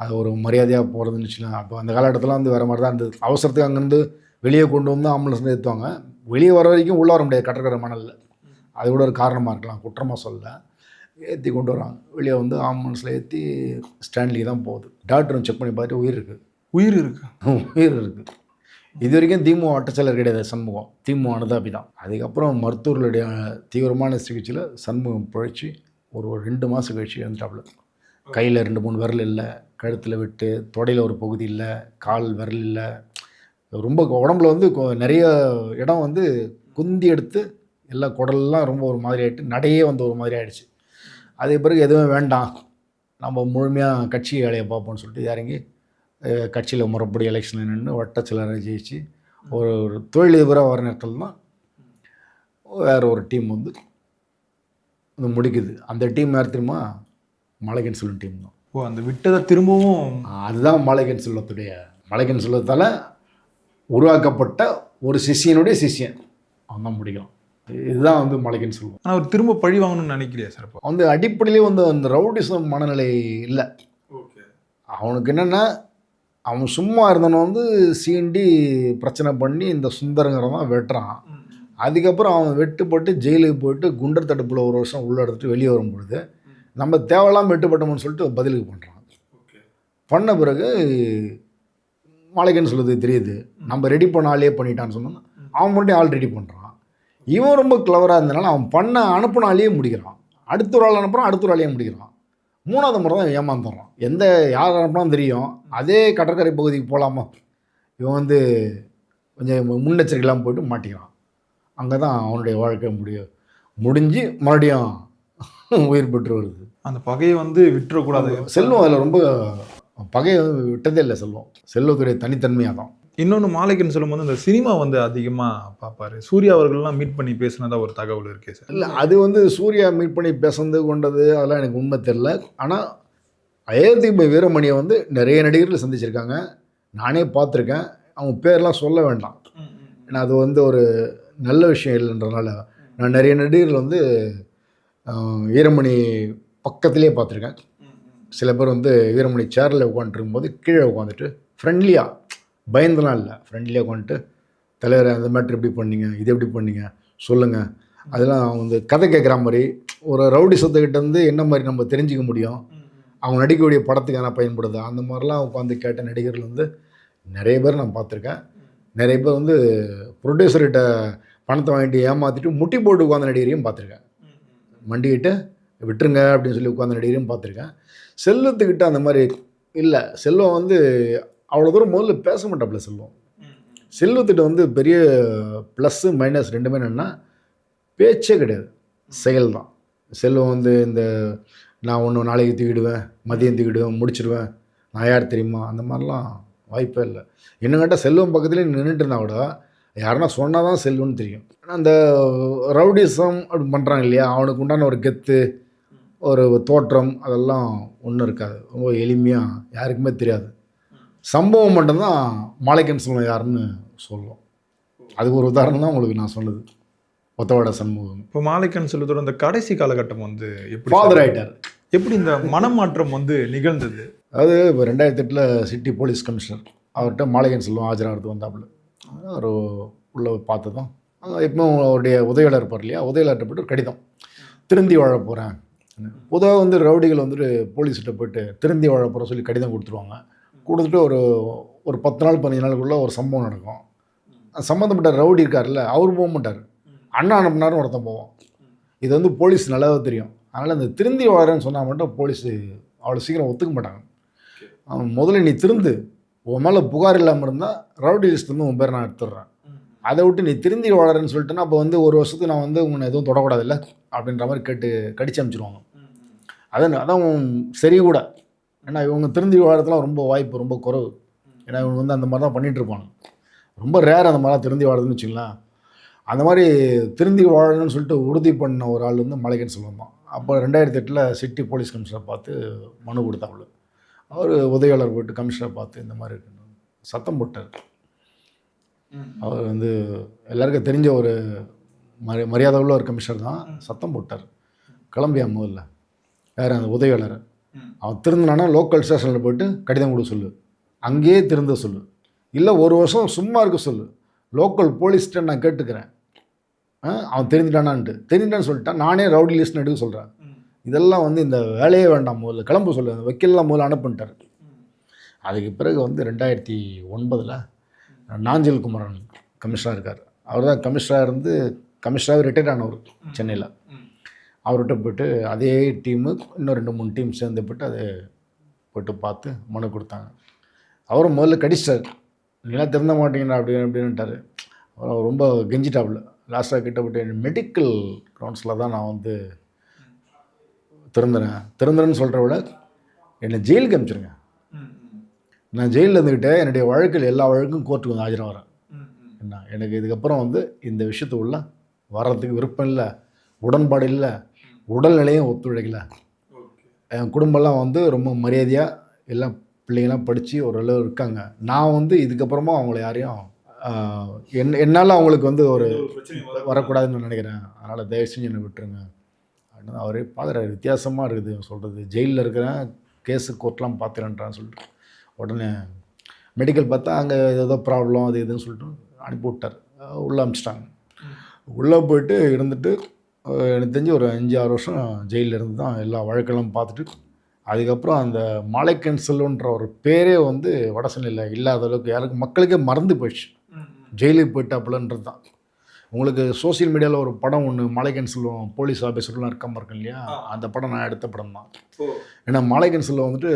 அது ஒரு மரியாதையாக போகிறதுன்னு வச்சுக்கலாம். அப்போ அந்த காலகட்டத்தில் வந்து வேறு மாதிரி தான் இருந்தது. அவசரத்துக்கு அங்கேருந்து வெளியே கொண்டு வந்து ஆம்புலன்ஸ் ஏற்றுவாங்க வெளியே வர வரைக்கும் உள்ளே வர முடியாது கடற்கரை மணலில். அது கூட ஒரு காரணமாக இருக்கலாம் குற்றமாக சொல்ல ஏற்றி கொண்டு வராங்க. வெளியே வந்து ஆம்புலன்ஸில் ஏற்றி ஸ்டாண்ட்லிக்கு தான் போகுது. டாக்டரும் செக் பண்ணி பார்த்துட்டு உயிர் இருக்குது உயிர் இருக்கு. உயிர் இருக்குது இது வரைக்கும் திமுக வட்டச்செயலர் கிடையாது சண்முகம். திமுக அனுதாபி தான். அதுக்கப்புறம் மருத்துவர்களுடைய தீவிரமான சிகிச்சையில் சண்முகம் பிழைச்சி ஒரு ஒரு ரெண்டு மாதம் கழிச்சு இறந்துட்டாப்புல. கையில் ரெண்டு மூணு விரல் இல்லை. கழுத்தில் விட்டு தொடையில் ஒரு பகுதி இல்லை கால் விரல் இல்லை. ரொம்ப உடம்புல வந்து கொ- நிறைய இடம் வந்து குந்தி எடுத்து எல்லா குடல்லாம் ரொம்ப ஒரு மாதிரி ஆகிட்டு நடையே வந்து ஒரு மாதிரி ஆகிடுச்சு அதே பிறகு எதுவும் வேண்டாம். நம்ம முழுமையாக கட்சி வேலையை பார்ப்போம்னு சொல்லிட்டு இறங்கி கட்சியில் முறைப்படி எலெக்ஷனில் நின்று வட்ட ஜெயிச்சு ஒரு ஒரு தொழிலதிபராக வர நேரத்தில் தான் வேறு ஒரு டீம் வந்து முடிக்குது. அந்த டீம் யார் தெரியுமா? மலைகன் செல்வன் டீம் தான். ஓ அந்த விட்டதை திரும்பவும் அதுதான் மலைகன் செல்வத்துடைய மலைகன் செல்வத்தால் உருவாக்கப்பட்ட ஒரு சிஷியனுடைய சிஷியன். அவன் தான் முடிக்கலாம் இதுதான் வந்து மலைகன் செல்வம். ஆனா அவர் திரும்ப பழி வாங்கணும்னு நினைக்கலையா சார் இப்போ வந்து அடிப்படையிலே வந்து அந்த ரவுடிசம் மனநிலை இல்லை. ஓகே. அவனுக்கு என்னென்னா அவன் சும்மா இருந்தவன வந்து சீண்டி பிரச்சனை பண்ணி இந்த சுந்தரங்கிறவன் வெட்டுறான். அதுக்கப்புறம் அவன் வெட்டுப்பட்டு ஜெயிலுக்கு போயிட்டு குண்டர் தடுப்பில் ஒரு வருஷம் உள்ள எடுத்துட்டு வெளியே வரும் பொழுது நம்ம தேவையில்லாமல் வெட்டுப்பட்டோம்னு சொல்லிட்டு பதிலுக்கு பண்ணுறான் பண்ண பிறகு மாளிகைன்னு சொல்லுது தெரியுது. நம்ம ரெடி பண்ண ஆளே பண்ணிட்டான்னு சொன்னோம் அவன் மட்டும் ஆள் ரெடி பண்ணுறான் இவன் ரொம்ப கிளவராக இருந்தனால அவன் பண்ண அனுப்புன ஆளையே முடிக்கிறான். அடுத்த ஒரு ஆள் அனுப்புகிறான் அடுத்த ஒரு ஆளையே முடிக்கிறான். மூணாவது முறை தான் ஏமாந்துடுறான். எந்த யார் அனுப்புனாலும் தெரியும். அதே கடற்கரை பகுதிக்கு போகலாமா இவன் வந்து கொஞ்சம் முன்னெச்சரிக்கைலாம் போயிட்டு மாட்டிக்கிறான். அங்கே தான் அவனுடைய வாழ்க்கை முடிய முடிஞ்சு மறுபடியும் உயிர் பெற்று வருது. அந்த பகையை வந்து விட்டுறக்கூடாது. செல்வம் அதில் ரொம்ப பகையை வந்து விட்டதே இல்லை செல்வம். செல்வத்துடைய தனித்தன்மையாக தான். இன்னொன்று மாலைக்குன்னு சொல்லும்போது இந்த சினிமா வந்து அதிகமாக பார்ப்பாரு சூர்யா அவர்கள்லாம் மீட் பண்ணி பேசுனதா ஒரு தகவல் இருக்கே சார். இல்லை அது வந்து சூர்யா மீட் பண்ணி பேசுனது கொண்டது அதெல்லாம் எனக்கு உண்மை தெரில ஆனால் அயோத்தி வீரமணியை வந்து நிறைய நடிகர்கள் சந்திச்சிருக்காங்க. நானே பார்த்துருக்கேன். அவங்க பேர்லாம் சொல்ல வேண்டாம். ஏன்னா அது வந்து ஒரு நல்ல விஷயம் இல்லைன்றனால நான் நிறைய நடிகர்கள் வந்து வீரமணி பக்கத்திலே பார்த்துருக்கேன். சில பேர் வந்து வீரமணி சேரில் உட்காந்துருக்கும் போது கீழே உட்காந்துட்டு ஃப்ரெண்ட்லியாக பயந்துலாம் இல்லை. ஃப்ரெண்ட்லியாக உட்காந்துட்டு தலைவர் அந்த மேட்ரு எப்படி பண்ணீங்க இது எப்படி பண்ணீங்க சொல்லுங்கள் அதெல்லாம் அவங்க வந்து கதை கேட்குற மாதிரி ஒரு ரவுடி சொத்துக்கிட்ட இருந்து என்ன மாதிரி நம்ம தெரிஞ்சுக்க முடியும்? அவங்க நடிக்கக்கூடிய படத்துக்கு என்ன பயன்படுது? அந்த மாதிரிலாம் உட்காந்து கேட்ட நடிகர்கள் வந்து நிறைய பேர் நான் பார்த்துருக்கேன். நிறைய பேர் வந்து ப்ரொடியூசர்கிட்ட பணத்தை வாங்கிட்டு ஏமாற்றிட்டு முட்டி போட்டு உட்காந்த நடிகரையும் பார்த்துருக்கேன். மண்டிக்கிட்டு விட்டுருங்க அப்படின்னு சொல்லி உட்காந்து நடிகரும் பார்த்துருக்கேன். செல்வத்துக்கிட்ட அந்த மாதிரி இல்லை. செல்வம் வந்து அவ்வளோ தூரம் முதல்ல பேச மாட்டாப்புல செல்வம். செல்வத்திட்ட வந்து பெரிய ப்ளஸ்ஸு மைனஸ் ரெண்டுமே என்னென்னா பேச்சே கிடையாது. செயல் தான் செல்வம் வந்து இந்த நான் ஒன்று நாளைக்கு தூக்கிடுவேன் மதியம் தூக்கிடுவேன் முடிச்சிடுவேன் நான் யார் தெரியுமா? அந்த மாதிரிலாம் வாய்ப்பே இல்லை. என்ன கேட்டால் செல்வம் பக்கத்துலேயே நின்றுட்டு இருந்தால் கூட யாருன்னா சொன்னால் தான் செல்வம்னு தெரியும். அந்த ரவுடிசம் அப்படி பண்ணுறாங்க இல்லையா? அவனுக்கு உண்டான ஒரு கெத்து ஒரு தோற்றம் அதெல்லாம் ஒன்றும் இருக்காது. ரொம்ப எளிமையாக யாருக்குமே தெரியாது. சம்பவம் மட்டும்தான் மாலைக்கன் செல்வம் யாருன்னு சொல்லுவோம் அதுக்கு ஒரு உதாரணம் தான் உங்களுக்கு நான் சொன்னது ஒத்தவாட சண்முகம். இப்போ மாலைக்கன் செல்வத்தோட அந்த கடைசி காலகட்டம் வந்து எப்படி ஃபாதர் ஆயிட்டார். எப்படி இந்த மனமாற்றம் வந்து நிகழ்ந்தது? அதாவது இப்போ ரெண்டாயிரத்தி எட்டில் சிட்டி போலீஸ் கமிஷனர் அவர்கிட்ட மாளிகன் செல்வம் ஆஜராகிறது வந்தாப்புல. அவர் உள்ளே பார்த்ததும் எப்பவும் அவருடைய உதவியாளர் இருப்பார் இல்லையா? உதவியாளர்கிட்ட போய்ட்டு ஒரு கடிதம். திருந்தி வாழ போகிறேன் பொதுவாக வந்து ரவுடிகள் வந்துட்டு போலீஸ்கிட்ட போயிட்டு திருந்தி வாழ போகிற சொல்லி கடிதம் கொடுத்துருவாங்க. கொடுத்துட்டு ஒரு ஒரு பத்து நாள் பதினஞ்சு நாளுக்குள்ளே ஒரு சம்பவம் நடக்கும். சம்மந்தப்பட்ட ரவுடி இருக்கார்ல அவர் போக மாட்டார். அண்ணா அனுப்புனாரும் ஒருத்தன் போவோம் இது வந்து போலீஸ் நல்லாவே தெரியும். அதனால் அந்த திருந்தி வாழறேன்னு சொன்னால் மட்டும் போலீஸ் அவ்வளோ சீக்கிரம் ஒத்துக்க மாட்டாங்க. அவன் முதல்ல நீ திருந்து உன் மேலே புகார் இல்லாமல் இருந்தால் ரவுடி லிஸ்ட்லேருந்து உன் பேர் நான் எடுத்துடுறேன். அதை விட்டு நீ திருந்தி வாழறேன்னு சொல்லிட்டுனா அப்போ வந்து ஒரு வருஷத்துக்கு நான் வந்து உன்னை எதுவும் தொடக்கூடாதுல்ல? அப்படின்ற மாதிரி கேட்டு கடிச்சு அனுப்பிச்சிருவாங்க அதான் அதான் சரி கூட. ஏன்னா இவங்க திருந்தி வாழறதுலாம் ரொம்ப வாய்ப்பு ரொம்ப குறைவு. ஏன்னா இவங்க வந்து அந்த மாதிரி தான் பண்ணிகிட்ருப்பாங்க ரொம்ப ரேர் அந்த மாதிரிலாம் திருந்தி வாழறதுன்னு வச்சுக்கலாம் அந்த மாதிரி திருந்தி வாழணும்னு சொல்லிட்டு உறுதி பண்ண ஒரு ஆள் வந்து மலைக்கன் செல்வம் தான் அப்போ ரெண்டாயிரத்தி எட்டில் சிட்டி போலீஸ் கமிஷனர் பார்த்து மனு கொடுத்தாப்புல. அவர் உதவியாளர் போயிட்டு கமிஷனர் பார்த்து இந்த மாதிரி இருக்குன்னு சத்தம் போட்டார். அவர் வந்து எல்லாருக்கும் தெரிஞ்ச ஒரு மரி மரியாதை உள்ள ஒரு கமிஷனர் தான். சத்தம் போட்டார். கிளம்பியா முதல்ல. யார் அந்த உதவியாளர். அவன் திருந்தினானா லோக்கல் ஸ்டேஷனில் போயிட்டு கடிதம் கொடுக்க சொல்லு. அங்கேயே திருந்த சொல்லு. இல்லை ஒரு வருஷம் சும்மா இருக்க சொல்லு. லோக்கல் போலீஸ்கிட்ட நான் கேட்டுக்கிறேன். அவன் தெரிஞ்சிட்டானான்ட்டு. தெரிஞ்சிட்டான்னு சொல்லிட்டான் நானே ரவுடி லிஸ்ட்னு எடுக்க சொல்கிறேன் இதெல்லாம் வந்து இந்த வேலையே வேண்டாம் முதல்ல. கிளம்ப சொல்லு. வக்கீல்லாம் முதல்ல அனுப்பிட்டார் அதுக்கு பிறகு வந்து ரெண்டாயிரத்தி ஒன்பதில் நாஞ்சல் குமரன் கமிஷனர் இருக்கார். அவர் தான் கமிஷனராக இருந்து கமிஷனராக ரிட்டையர்ட் ஆனவர் சென்னையில். அவர்கிட்ட போயிட்டு அதே டீமு இன்னும் ரெண்டு மூணு டீம் சேர்ந்து போயிட்டு அதை போயிட்டு பார்த்து மனு கொடுத்தாங்க. அவரும் முதல்ல கடிச்சிட்டார் நீலாம் திருந்த மாட்டீங்கடா அப்படி அப்படின்ட்டாரு அவர் ரொம்ப கெஞ்சிட்டாப்புல. லாஸ்ட்டாக கிட்ட போட்டு மெடிக்கல் கிரவுண்ட்ஸில் தான் நான் வந்து திறந்துறேன். திறந்துறேன்னு சொல்கிற விட என்னை ஜெயிலுக்கு அனுப்பிச்சிருங்க நான் ஜெயிலில் இருந்துக்கிட்டே என்னுடைய வழக்கில் எல்லா வழக்கும் கோர்ட்டுக்கு வந்து ஆஜராகிறேன் என்ன எனக்கு இதுக்கப்புறம் வந்து இந்த விஷயத்துக்குள்ள வர்றதுக்கு விருப்பம் இல்லை உடன்பாடு இல்லை உடல்நிலையும் ஒத்துழைக்கல. என் குடும்பம்லாம் வந்து ரொம்ப மரியாதையாக எல்லாம் பிள்ளைங்களாம் படித்து ஓரளவு இருக்காங்க. நான் வந்து இதுக்கப்புறமா அவங்கள யாரையும் என் என்னால் அவங்களுக்கு வந்து ஒரு வரக்கூடாதுன்னு நினைக்கிறேன். அதனால் தயவு செஞ்சு என்னை விட்டுருங்க. அப்படின்னு அவரே பார்க்குறாரு வித்தியாசமாக இருக்குது சொல்கிறது ஜெயிலில் இருக்கிறேன் கேஸு கோர்ட்லாம் பார்த்துறேன்றான்னு சொல்லிட்டு. உடனே மெடிக்கல் பார்த்தா அங்கே ஏதோ ப்ராப்ளம் அது இதுன்னு சொல்லிட்டு அனுப்பி விட்டார். உள்ளே அனுப்பிச்சிட்டாங்க உள்ளே போயிட்டு இருந்துட்டு எனக்கு தெரிஞ்சு ஒரு அஞ்சு ஆறு வருஷம் ஜெயிலில் இருந்து தான் எல்லா வழக்கெல்லாம் பார்த்துட்டு அதுக்கப்புறம் அந்த மாலைக்கன் செல்வன்ற ஒரு பேரே வந்து வடசென்னையில் இல்லாத அளவுக்கு யாருக்கு மக்களுக்கே மறந்து போயிடுச்சு. ஜெயிலுக்கு போயிட்டாப்புலன்றது தான். உங்களுக்கு சோஷியல் மீடியாவில் ஒரு படம் ஒன்று மாலைக்கன் செல்வம் போலீஸ் ஆஃபீஸர்லாம் இருக்காம இருக்கு இல்லையா? அந்த படம் நான் எடுத்த படம் தான். ஏன்னா மாலைக்கன் செல்வம் வந்துட்டு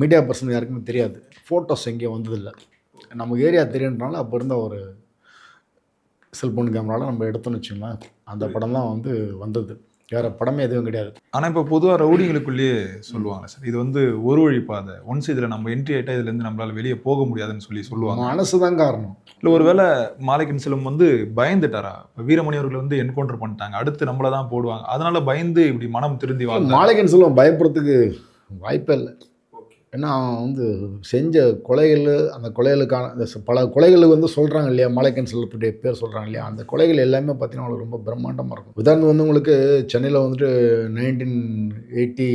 மீடியா பர்சன் யாருக்குமே தெரியாது. ஃபோட்டோஸ் எங்கேயும் வந்ததில்லை. நமக்கு ஏரியா தெரியுன்றனால அப்போ இருந்த ஒரு செல்ஃபோன் கேமராவில் நம்ம எடுத்தோம்னு வச்சுங்களேன். அந்த படம் தான் வந்து வந்தது. வேறு படமே எதுவும் கிடையாது. ஆனால் இப்போ பொதுவாக ரவுடிங்களுக்குள்ளேயே சொல்லுவாங்க சார். இது வந்து ஒரு வழி பாதை. ஒன்ஸ் இதில் நம்ம என்ட்ரி ஆகிட்டா இதுலேருந்து நம்மளால வெளியே போக முடியாதுன்னு சொல்லி சொல்லுவாங்க. மனசு தான் காரணம். இல்லை ஒருவேளை மாலைக்கன் செல்வம் வந்து பயந்துட்டாரா? இப்போ வீரமணி அவர்கள் வந்து என்கவுண்டர் பண்ணிட்டாங்க. அடுத்து நம்மள தான் போடுவாங்க. அதனால பயந்து இப்படி மனம் திருந்தி வாழ்ந்தாங்க மாலைக்கன் செல்வம் பயப்படுறதுக்கு வாய்ப்பே இல்லை. ஏன்னா அவன் வந்து செஞ்ச கொலைகள் அந்த கொலைகளுக்கான இந்த பல கொலைகளுக்கு வந்து சொல்கிறாங்க இல்லையா? மாலைக்கன் செல்வத்துடைய பேர் சொல்கிறாங்க இல்லையா? அந்த கொலைகள் எல்லாமே பார்த்தீங்கன்னா உங்களுக்கு ரொம்ப பிரம்மாண்டமாக இருக்கும். உதாரணம் வந்து உங்களுக்கு சென்னையில் வந்துட்டு நைன்டீன் எயிட்டி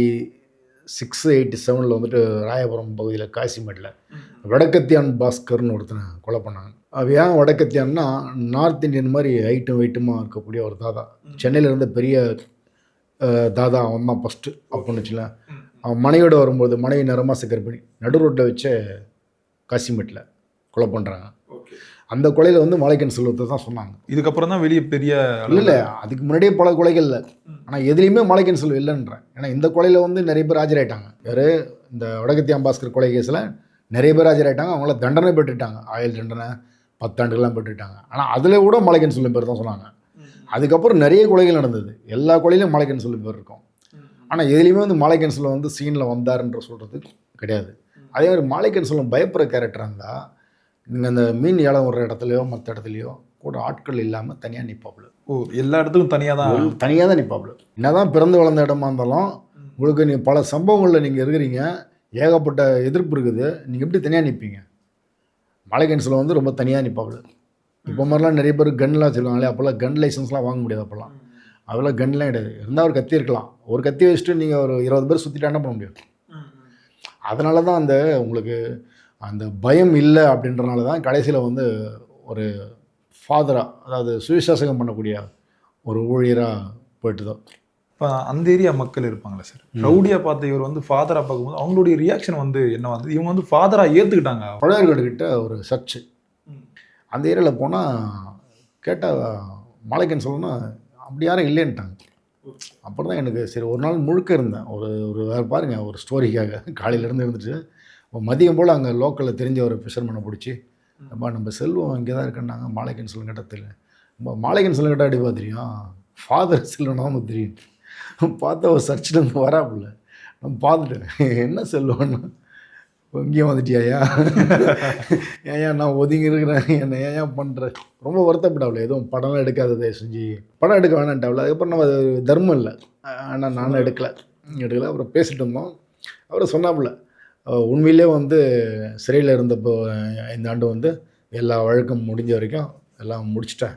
சிக்ஸ் எயிட்டி செவனில் வந்துட்டு ராயபுரம் பகுதியில் காசிமேட்டில் வடக்கத்தியான் பாஸ்கர்னு ஒருத்தனை கொலை பண்ணாங்க. அவ ஏன் வடக்கத்தியான்னா நார்த் இந்தியன் மாதிரி ஹைட்டும் வெயிட்டுமாக இருக்கக்கூடிய ஒரு தாதா. சென்னையில் இருந்த பெரிய தாதா அவன் தான் ஃபஸ்ட்டு அப்படின்னு வச்சுல அவன் மனைவியோட வரும்போது மனைவி நிறமாச கர்ப்பிணி நடு ரோட்டில் வச்ச காசிமேட்டில் கொலை பண்ணுறாங்க அந்த கொலையில் வந்து மாலைக்கன் செல்வத்தை தான் சொன்னாங்க. இதுக்கப்புறம் தான் வெளியே பெரிய இல்லை இல்லை அதுக்கு முன்னாடியே பல கொலைகள் இல்லை. ஆனால் எதுலேயுமே மாலைக்கன் செல்வம் இல்லைன்றேன். ஏன்னா இந்த கொலையில் வந்து நிறைய பேர் ஆஜராயிட்டாங்க. யார்? இந்த வடக்கத்தி அம்பாஸ்கர் கொலை கேஸில் நிறைய பேர் ஆஜராயிட்டாங்க. அவங்கள தண்டனை பெற்றுட்டாங்க. ஆயுள் தண்டனை பத்தாண்டுகள்லாம் பெற்றுட்டாங்க. ஆனால் அதில் கூட மாலைக்கன் செல்வம் பேர் தான் சொன்னாங்க. அதுக்கப்புறம் நிறைய கொலைகள் நடந்தது. எல்லா கொலையிலும் மாலைக்கன் செல்வம் பேர் இருக்கும். ஆனால் எதுலேயுமே வந்து மாலைக்கன் செல்வம் வந்து சீனில் வந்தாருன்ற சொல்கிறது கிடையாது. அதே மாதிரி மாலைக்கன் செல்வம் பயப்படுற கேரக்டராக இருந்தால் நீங்கள் அந்த மீன் ஏலம் வர்ற இடத்துலையோ மற்ற இடத்துலையோ கூட ஆட்கள் இல்லாமல் தனியாக நிற்பாப்புல ஓ எல்லா இடத்துக்கும் தனியாக தான்? தனியாக தான் நிற்பாப்புல என்னதான் பிறந்து வளர்ந்த இடமா இருந்தாலும் உங்களுக்கு நீ பல சம்பவங்களில் நீங்கள் இருக்கிறீங்க ஏகப்பட்ட எதிர்ப்பு இருக்குது நீங்கள் எப்படி தனியாக நிற்பீங்க மாலைகன்ஸில் வந்து ரொம்ப தனியாக நிற்பாப்புல இப்போ மாதிரிலாம் நிறைய பேர் கன்லாம் வச்சுருக்காங்களே அப்போல்லாம் கன் லைசன்ஸ்லாம் வாங்க முடியாது அப்போல்லாம் அதெல்லாம் கன்லாம் கிடையாது. இருந்தால் ஒரு கத்தி இருக்கலாம். ஒரு கத்தி வச்சுட்டு நீங்கள் ஒரு இருபது பேர் சுற்றிட்டா என்ன பண்ண முடியும். அதனால தான் அந்த உங்களுக்கு அந்த பயம் இல்லை அப்படின்றனால தான் கடைசியில் வந்து ஒரு ஃபாதராக அதாவது சுவிசேஷகம் பண்ணக்கூடிய ஒரு ஊழியராக போயிட்டு தான் இப்போ அந்த ஏரியா மக்கள் இருப்பாங்களே சார் ரவுடியா பார்த்த இவர் வந்து ஃபாதரா பார்க்கும்போது அவங்களுடைய ரியாக்ஷன் வந்து என்ன வந்து இவங்க வந்து ஃபாதரா ஏத்துக்கிட்டாங்க. பழையர்கிட்ட ஒரு சர்ச்சு. அந்த ஏரியாவில் போனால் கேட்டால் மாலைக்கன் சொல்லணும்னா அப்படி யாரும் இல்லைன்ட்டாங்க. அப்புறம் தான் எனக்கு சரி ஒரு நாள் முழுக்க இருந்தேன். ஒரு ஒரு வேறு பாருங்கள் ஒரு ஸ்டோரிக்காக காலையிலேருந்து இருந்துட்டு மதியம் போல் அங்கே லோக்கலில் தெரிஞ்ச ஒரு ஃபிஷர்மனை பிடிச்சி அப்பா நம்ம செல்வம் இங்கே தான் இருக்குன்னாங்க மாலைக்கன் செல்வம் கேட்டால் தெரியும் நம்ம மாலைக்கன் செல்வம் கேட்டால் அடிப்பா தெரியும் ஃபாதர் செல்வனாகவும் தெரியும் பார்த்தா ஒரு சர்ச்சிலேருந்து வராப்புல. நம்ம பார்த்துட்டேன். என்ன செல்வம்னு? இங்கேயும் வந்துட்டியாயா *laughs* ஏயா நான் ஒதுங்கி இருக்கிறேன். என்ன ஏன் பண்ணுற ரொம்ப வருத்தப்படாவில் எதுவும் படம்லாம் எடுக்காததை செஞ்சு. படம் எடுக்க வேணான்ட்டாவில் அதுக்கப்புறம் நம்ம அது தர்மம் இல்லை. ஆனால் நானும் எடுக்கலை. எடுக்கல. அப்புறம் பேசிட்டு இருந்தோம். அப்புறம் சொன்னாப்புல உண்மையிலே வந்து சிறையில் இருந்தப்போ இந்த ஆண்டு வந்து எல்லா வழக்கும் முடிஞ்ச வரைக்கும் எல்லாம் முடிச்சிட்டேன்.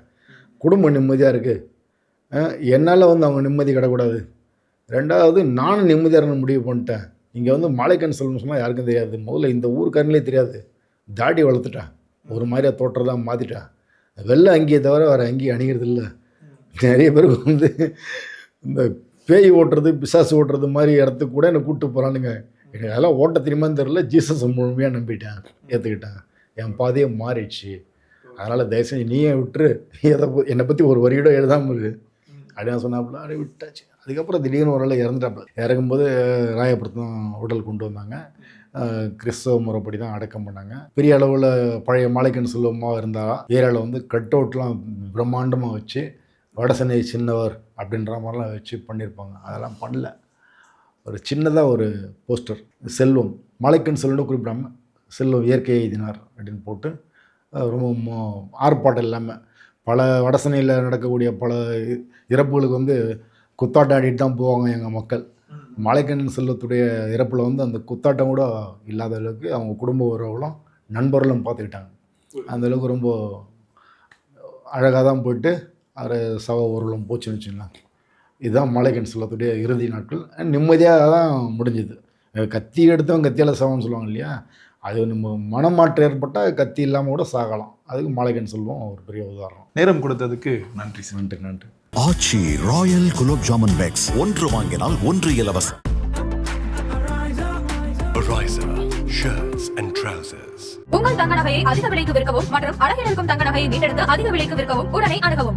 குடும்பம் நிம்மதியாக இருக்குது என்னால் வந்து அவங்க நிம்மதி கிடக்கூடாது. ரெண்டாவது நானும் நிம்மதியாக முடிவு பண்ணிட்டேன். இங்கே வந்து மாலைக்கன் செல்வம் சொன்னால் யாருக்கும் தெரியாது. முதல்ல இந்த ஊருக்காரங்களே தெரியாது. தாடி வளர்த்துட்டான் ஒரு மாதிரியாக தோற்றதாக மாற்றிட்டான் வெள்ளை அங்கேயே தவிர வேறு அங்கேயும் அணிகிறது இல்லை. நிறைய பேருக்கு வந்து இந்த பேய் ஓட்டுறது பிசாசு ஓட்டுறது மாதிரி இடத்துக்கு கூட என்னை கூப்பிட்டு போகிறானுங்க எனக்கு அதெல்லாம் ஓட்ட தெரியுமான்னு தெரியல. ஜீசஸ் முழுமையாக நம்பிட்டேன். ஏற்றுக்கிட்டேன் என் பாதையே மாறிடுச்சு. அதனால் தயவு செஞ்சு நீயே விட்டுரு. எதை என்னை பற்றி ஒரு வரியோட எழுதாமல் இரு. அப்படின்னு சொன்னாப்புல அப்படியே விட்டாச்சு. அதுக்கப்புறம் திடீர்னு ஒரு நாள் இறந்துட்டாப்புல. இறங்கும்போது ராயபுரத்தம் உடல் கொண்டு வந்தாங்க. கிறிஸ்தவ முறைப்படி தான் அடக்கம் பண்ணாங்க. பெரிய அளவில் பழைய மாலைக்கன் செல்வமாக இருந்தால் ஏரியாவில் வந்து கட் அவுட்லாம் பிரம்மாண்டமாக வச்சு வடசென்னை சின்னவர் அப்படின்ற மாதிரிலாம் வச்சு பண்ணியிருப்பாங்க அதெல்லாம் பண்ணல. ஒரு சின்னதாக ஒரு போஸ்டர் செல்வம் மாலைக்கன் செல்வம்னு குறிப்பிடாமல் செல்வம் இயற்கை எழுதினார் அப்படின்னு போட்டு ரொம்ப ஆர்ப்பாட்டம் இல்லாமல் பல வடசனையில் நடக்கக்கூடிய பல இ- இறப்புகளுக்கு வந்து குத்தாட்டம் ஆடிட்டு தான் போவாங்க எங்கள் மக்கள். மாலைக்கண்ணன் செல்வத்துடைய இறப்பில் வந்து அந்த குத்தாட்டம் கூட இல்லாத அளவுக்கு அவங்க குடும்ப உறவுகளும் நண்பர்களும் பார்த்துக்கிட்டாங்க அந்த அளவுக்கு ரொம்ப அழகாக தான் போயிட்டு அவர் சவ ஊர்வலம் போச்சுன்னு வச்சுங்களேன் இதுதான் மாலைக்கன் செல்வத்துடைய இறுதி நாட்கள். நிம்மதியாக தான் முடிஞ்சுது. கத்தி எடுத்தவங்க கத்தியால் சவம்னு சொல்லுவாங்க இல்லையா? அது நம்ம மனமாற்றம் ஏற்பட்டால் கத்தி இல்லாமல் கூட சாகலாம். அதுக்கு மாலைக்கன் செல்வம் ஒரு பெரிய உதாரணம். நேரம் கொடுத்ததுக்கு நன்றி சார். நன்றி நன்றி. Aachi royal gulab jamun packs. ஒன்று வாங்கினால் ஒன்று இலவசம். உங்கள் தங்க நகையை அதிக விலைக்கு விற்கவும் மற்றும் அழகில் இருக்கும் தங்க நகையை மீட்டெடுத்து அதிக விலைக்கு விற்கவும் உடனே அணுகவும்.